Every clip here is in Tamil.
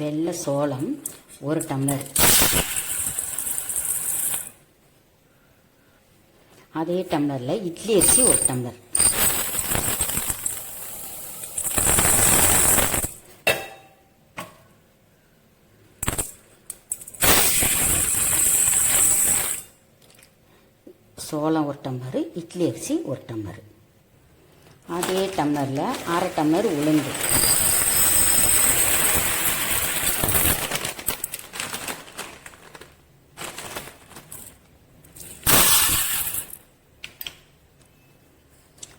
வெள்ளை சோளம் ஒரு டம்ளர். அதே டம்ளரில் இட்லி அரிசி ஒரு டம்ளர். சோளம் ஒரு டம்ளர் இட்லி அரிசி ஒரு டம்ளர். அதே டம்ளரில் அரை டம்ளர் உளுந்து.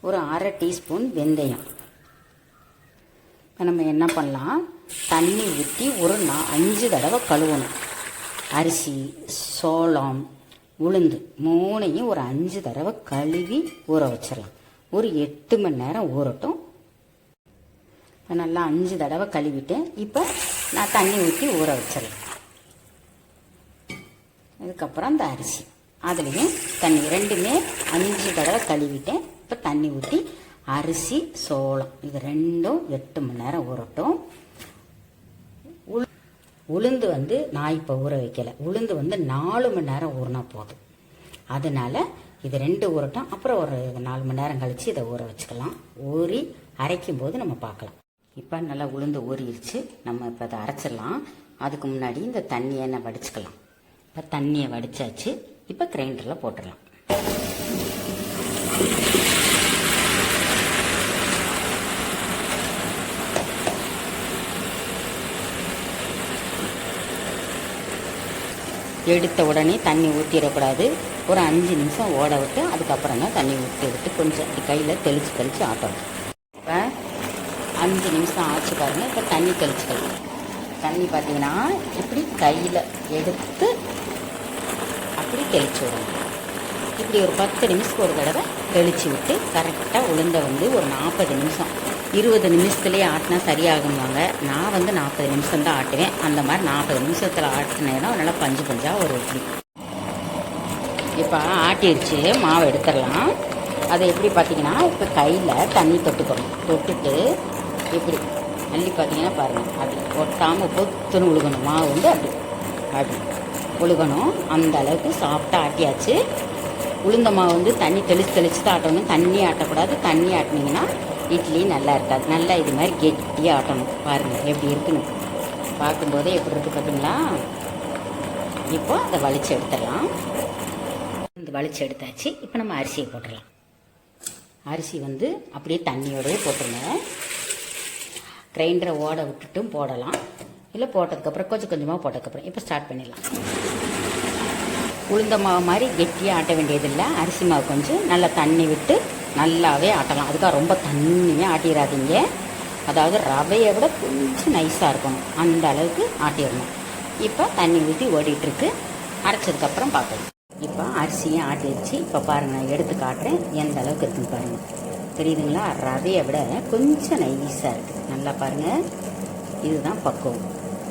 ஒரு அரை டீஸ்பூன் வெந்தயம். இப்போ நம்ம என்ன பண்ணலாம்? தண்ணி ஊற்றி ஒரு நா அஞ்சு தடவை கழுவணும். அரிசி சோளம் உளுந்து மூணையும் ஒரு அஞ்சு தடவை கழுவி ஊற வச்சிடலாம். ஒரு எட்டு மணி நேரம் ஊறட்டும். இப்போ நல்லா அஞ்சு தடவை கழுவிட்டேன் இப்போ நான் தண்ணி ஊற்றி ஊற வச்சிடலாம். அதுக்கப்புறம் அந்த அரிசி. அதுலேயும் தண்ணி ரெண்டுமே அஞ்சு தடவை கழுவிட்டேன் இப்போ தண்ணி ஊற்றி அரிசி சோளம் இது ரெண்டும் எட்டு மணி நேரம் ஊறட்டும். உளுந்து வந்து நான் இப்போ ஊற வைக்கல. உளுந்து வந்து நாலு மணி நேரம் ஊறினா போதும். அதனால இது ரெண்டு ஊறட்டும். அப்புறம் ஒரு நாலு மணி நேரம் கழித்து இதை ஊற வச்சுக்கலாம். ஊறி அரைக்கும் போது நம்ம பார்க்கலாம். இப்போ நல்லா உளுந்து ஊறிடுச்சு. நம்ம இப்போ அதை அரைச்சிடலாம். அதுக்கு முன்னாடி இந்த தண்ணியை நான் வடிச்சுக்கலாம். இப்போ தண்ணியை வடிச்சாச்சு. இப்போ கிரைண்டரில் போட்டுடலாம். எடுத்த உடனே தண்ணி ஊற்றிடக்கூடாது ஒரு அஞ்சு நிமிஷம் ஓட விட்டு அதுக்கப்புறம் தான் தண்ணி ஊற்றி விட்டு கொஞ்சம் கையில் தெளித்து தெளித்து ஆட்டணும். இப்போ அஞ்சு நிமிஷம் ஆச்சு பாருங்கள் இப்போ தண்ணி தெளிச்சுக்கலாம் தண்ணி பார்த்தீங்கன்னா இப்படி கையில் எடுத்து அப்படி தெளிச்சு விடணும். இப்படி ஒரு பத்து நிமிஷத்துக்கு ஒரு தடவை தெளித்து விட்டு கரெக்டாக உளுந்த வந்து ஒரு நாற்பது நிமிஷம் இருபது நிமிஷத்துலேயே ஆட்டினா சரியாகுவாங்க நான் வந்து நாற்பது நிமிஷம் தான் ஆட்டுவேன். அந்த மாதிரி நாற்பது நிமிஷத்தில் ஆட்டினேன்னா நல்லா பஞ்சு பஞ்சாக ஒரு இட்லி இப்போ ஆட்டிடுச்சு மாவு எடுத்துடலாம். அதை எப்படி பார்த்தீங்கன்னா இப்போ கையில் தண்ணி தொட்டுக்கணும். தொட்டுட்டு இப்படி அள்ளி பார்த்தீங்கன்னா பாருங்கள் அப்படி ஒட்டாமல் பொத்துன்னு உழுகணும். மாவு வந்து அப்படி. அப்படி உழுகணும். அந்த அளவுக்கு சாஃப்டாக ஆட்டியாச்சு. உளுந்த மாவு வந்து தண்ணி தெளித்து தெளித்து தான் ஆட்டணும். தண்ணி ஆட்டக்கூடாது. தண்ணி ஆட்டினீங்கன்னா இட்லி நல்லா இருக்காது. நல்லா இது மாதிரி கெட்டியாக ஆட்டணும். பாருங்கள் எப்படி இருக்குன்னு. பார்க்கும்போதே எப்படி இருக்குது பார்த்தீங்களா இப்போ அதை வலிச்சு எடுத்துடலாம். இந்த வலிச்சு எடுத்தாச்சு. இப்போ நம்ம அரிசியை போட்டுடலாம். அரிசி வந்து அப்படியே தண்ணியோடய போட்டுருங்க. கிரைண்டரை ஓட விட்டுட்டும் போடலாம். இல்லை போட்டதுக்கப்புறம் கொஞ்சம் கொஞ்சமாக போட்டதுக்கப்புறம். இப்போ ஸ்டார்ட் பண்ணிடலாம். உளுந்த மாவு மாதிரி கெட்டியாக ஆட்ட வேண்டியதில்லை. அரிசி மாவு கொஞ்சம் நல்லா தண்ணி விட்டு நல்லாவே ஆட்டலாம். அதுக்காக ரொம்ப தண்ணியாக ஆட்டிடாதீங்க அதாவது ரவையை விட கொஞ்சம் நைஸாக இருக்கணும். அந்த அளவுக்கு ஆட்டிடணும். இப்போ தண்ணி ஊற்றி ஓடிட்டுருக்கு. அரைச்சதுக்கப்புறம் பார்க்கலாம் இப்போ அரிசியும் ஆட்டிடுச்சு இப்போ பாருங்கள் நான் எடுத்து காட்டுறேன். எந்த அளவுக்கு இருக்குன்னு பாருங்கள் தெரியுதுங்களா? ரவையை விட கொஞ்சம் நைஸாக இருக்குது நல்லா பாருங்கள் இதுதான் பக்குவம்.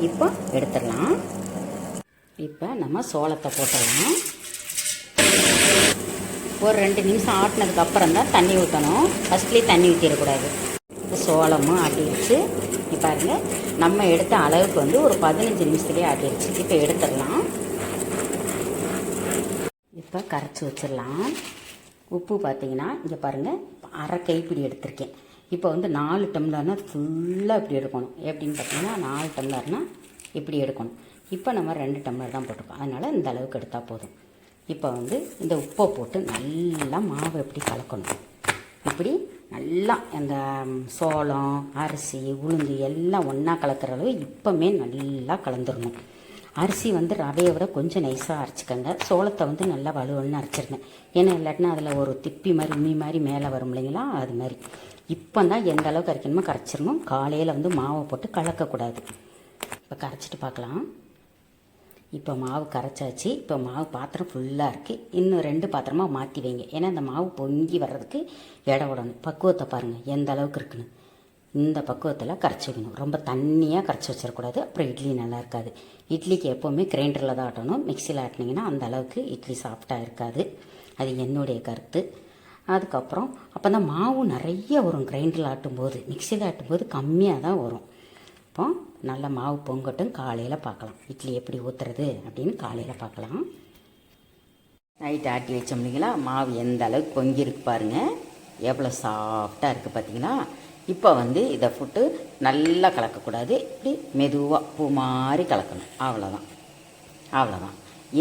இப்போ எடுத்துடலாம். இப்போ நம்ம சோளத்தை போட்டுடலாம் ஒரு ரெண்டு நிமிஷம் ஆட்டினதுக்கு அப்புறம் தான் தண்ணி ஊற்றணும் ஃபஸ்ட்லேயே தண்ணி ஊற்றிடக்கூடாது சோளமும் ஆட்டிடுச்சு இப்போ பாருங்க நம்ம எடுத்த அளவுக்கு வந்து ஒரு பதினஞ்சு நிமிஷத்துலேயே ஆட்டிடுச்சு இப்போ எடுத்துடலாம். இப்போ கரைச்சி வச்சிடலாம். உப்பு பார்த்தீங்கன்னா இங்கே பாருங்கள் அரை கைப்பிடி எடுத்திருக்கேன். இப்போ வந்து நாலு டம்ளர்னா ஃபுல்லாக இப்படி எடுக்கணும். எப்படின்னு பார்த்தீங்கன்னா நாலு டம்ளர்னால் இப்படி எடுக்கணும். இப்போ நம்ம ரெண்டு டம்ளர் தான் போட்டிருக்கோம் அதனால் இந்த அளவுக்கு எடுத்தால் போதும். இப்போ வந்து இந்த உப்பை போட்டு நல்லா மாவு எப்படி கலக்கணும்? இப்படி நல்லா அந்த சோளம் அரிசி உளுந்து எல்லாம் ஒன்றா கலக்கிற அளவு இப்போமே நல்லா கலந்துடணும் அரிசி வந்து ரவையை விட கொஞ்சம் நைஸாக அரைச்சிக்கோங்க. சோளத்தை வந்து நல்லா வலுவன்னு அரைச்சிருங்க. ஏன்னா இல்லாட்டினா அதில் ஒரு திப்பி மாதிரி உம்மி மாதிரி மேலே வரும் இல்லைங்களா? அது மாதிரி. இப்போ தான் எந்த அளவுக்கு அரைக்கணுமோ கரைச்சிடணும் காலையில் வந்து மாவை போட்டு கலக்கக்கூடாது. இப்போ கரைச்சிட்டு பார்க்கலாம். இப்போ மாவு கரைச்சாச்சு. இப்போ மாவு பாத்திரம் ஃபுல்லாக இருக்குது இன்னும் ரெண்டு பாத்திரமாக மாற்றி வைங்க. ஏன்னா இந்த மாவு பொங்கி வர்றதுக்கு இடம் விடணும். பக்குவத்தை பாருங்கள் எந்த அளவுக்கு இருக்குன்னு. இந்த பக்குவத்தில் கரைச்சி வைக்கணும் ரொம்ப தண்ணியாக கரைச்சி வச்சிடக்கூடாது அப்புறம் இட்லி நல்லா இருக்காது. இட்லிக்கு எப்போவுமே கிரைண்டரில் தான் ஆட்டணும். மிக்சியில் ஆட்டினீங்கன்னா அந்த அளவுக்கு இட்லி சாஃப்டாக இருக்காது. அது என்னுடைய கருத்து. அதுக்கப்புறம் அப்போ தான் மாவு நிறைய வரும். கிரைண்டரில் ஆட்டும்போது மிக்சியில் ஆட்டும்போது கம்மியாக தான் வரும். அப்போ நல்ல மாவு பொங்கட்டும் காலையில் பார்க்கலாம். இட்லி எப்படி ஊற்றுறது அப்படின்னு காலையில் பார்க்கலாம். நைட் ஆட்டி வச்சோம் இல்லைங்களா? மாவு எந்த அளவுக்கு பொங்கியிருக்கு பாருங்கள் எவ்வளோ சாஃப்டாக இருக்குது பார்த்தீங்களா இப்போ வந்து இதை போட்டு நல்லா கலக்கக்கூடாது. இப்படி மெதுவாக பூ மாதிரி கலக்கணும். அவ்வளோதான் அவ்வளோதான்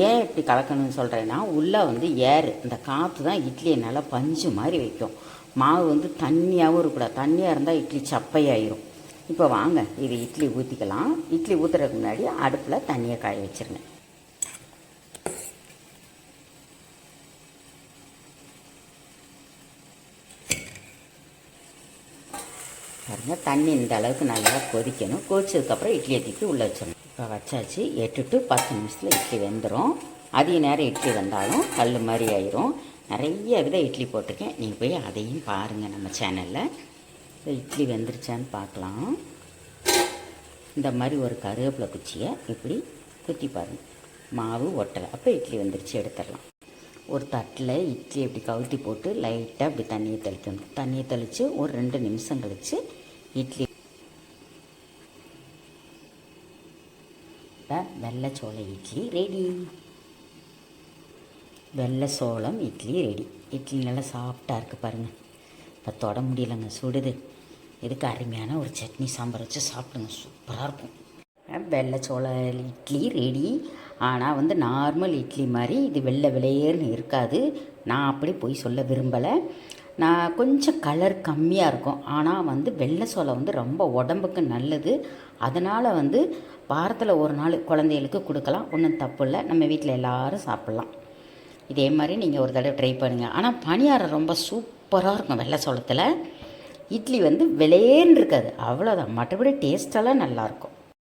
ஏன் இப்படி கலக்கணும்னு சொல்கிறேன்னா உள்ளே வந்து ஏர் இந்த காற்று தான் இட்லியை நல்லா பஞ்சு மாதிரி வைக்கும். மாவு வந்து தண்ணியாகவும் இருக்கக்கூடாது. தண்ணியாக இருந்தால் இட்லி சப்பையாயிரும். இப்போ வாங்க இது இட்லி ஊற்றிக்கலாம் இட்லி ஊற்றுறதுக்கு முன்னாடி அடுப்பில் தண்ணியை காய வச்சுருங்க. பாருங்க தண்ணி இந்த அளவுக்கு நல்லா கொதிக்கணும். கொதிச்சதுக்கப்புறம் இட்லியை தூக்கி உள்ளே வச்சிடணும். இப்போ வச்சாச்சு எட்டு டு பத்து நிமிஷத்தில் இட்லி வெந்துடும் அதிக நேரம் இட்லி வந்தாலும் கல் மாதிரி ஆயிரும். நிறைய வித இட்லி போட்டிருக்கேன். நீங்கள் போய் அதையும் பாருங்கள் நம்ம சேனலில். இட்லி வெந்துருச்சான்னு பார்க்கலாம். இந்த மாதிரி ஒரு கருவேப்பிலை குச்சியை இப்படி குத்தி பாருங்கள் மாவு ஒட்டலை. அப்போ இட்லி வந்துருச்சு எடுத்துடலாம். ஒரு தட்டில் இட்லி இப்படி கவுத்தி போட்டு லைட்டாக இப்படி தண்ணியை தெளிக்கணும் தண்ணியை தெளித்து ஒரு ரெண்டு நிமிஷம் கழித்து இட்லி. இப்போ வெள்ளை சோள இட்லி ரெடி வெள்ளை சோளம் இட்லி ரெடி இட்லி நல்லா சாஃப்டாக இருக்குது பாருங்கள் இப்போ தொட முடியலங்க சுடுது. இதுக்கு அருமையான ஒரு சட்னி சாம்பார் வச்சு சாப்பிடுங்க. சூப்பராக இருக்கும். வெள்ளை சோள இட்லி ரெடி ஆனால் வந்து நார்மல் இட்லி மாதிரி இது வெள்ளை விளையேர்னு இருக்காது. நான் அப்படி போய் சொல்ல விரும்பலை. நான் கொஞ்சம் கலர் கம்மியாக இருக்கும். ஆனால் வந்து வெள்ளை சோளம் வந்து ரொம்ப உடம்புக்கு நல்லது. அதனால் வந்து வாரத்தில் ஒரு நாள் குழந்தைகளுக்கு கொடுக்கலாம். ஒன்றும் தப்பு இல்லை. நம்ம வீட்டில் எல்லோரும் சாப்பிட்லாம். இதே மாதிரி நீங்கள் ஒரு தடவை ட்ரை பண்ணுங்கள் ஆனால் பணியாரம் ரொம்ப சூப்பராக இருக்கும் வெள்ளை சோளத்தில். இட்லி வந்து விலையேன்னு இருக்காது. அவ்வளோதான் மற்றபடி டேஸ்டெல்லாம் நல்லாயிருக்கும்